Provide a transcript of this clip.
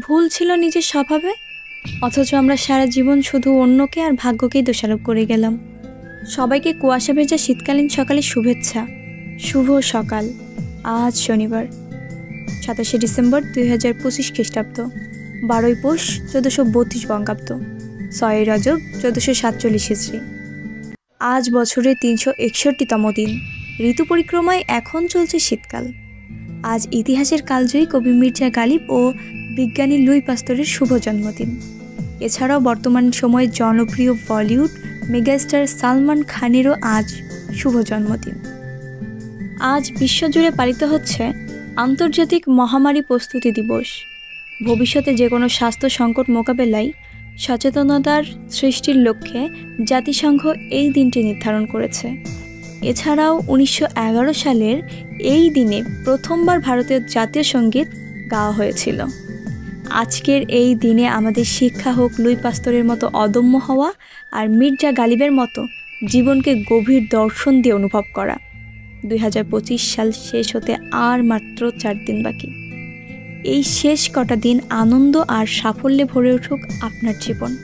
ভুল ছিল নিজের স্বভাবে? অথচ আমরা সারা জীবন শুধু অন্যকে আর ভাগ্যকেই দোষারোপ করে গেলাম। সবাইকে কুয়াশা ভেজা শীতকালীন সকালে শুভেচ্ছা। শুভ সকাল। আজ শনিবার, সাতাশে ডিসেম্বর দুই হাজার পঁচিশ খ্রিস্টাব্দ। বারোই পৌষ চোদ্দোশো বত্রিশ বঙ্গাব্দ। ছয়ই রজব চোদ্দোশো সাতচল্লিশ ইসরি আজ বছরের তিনশো একষট্টিতম দিন। ঋতু পরিক্রমায় এখন চলছে শীতকাল। আজ ইতিহাসের কালজয়ী কবি মির্জা গালিব ও বিজ্ঞানী লুই পাস্তরের শুভ জন্মদিন। এছাড়াও বর্তমান সময়ে জনপ্রিয় বলিউড মেগাস্টার সালমান খানেরও আজ শুভ জন্মদিন। আজ বিশ্বজুড়ে পালিত হচ্ছে আন্তর্জাতিক মহামারী প্রস্তুতি দিবস। ভবিষ্যতে যে কোনো স্বাস্থ্য সংকট মোকাবেলায় সচেতনতার সৃষ্টির লক্ষ্যে জাতিসংঘ এই দিনটি নির্ধারণ করেছে। এছাড়াও উনিশশো এগারো সালের এই দিনে প্রথমবার ভারতীয় জাতীয় সংগীত গাওয়া হয়েছিল। আজকের এই দিনে আমাদের শিক্ষা হোক লুই পাস্তরের মতো অদম্য হওয়া আর মির্জা গালিবের মতো জীবনকে গভীর দর্শন দিয়ে অনুভব করা। দুই হাজার পঁচিশ সাল শেষ হতে আর মাত্র চার দিন বাকি। এই শেষ কটা দিন আনন্দ আর সাফল্যে ভরে উঠুক আপনার জীবন।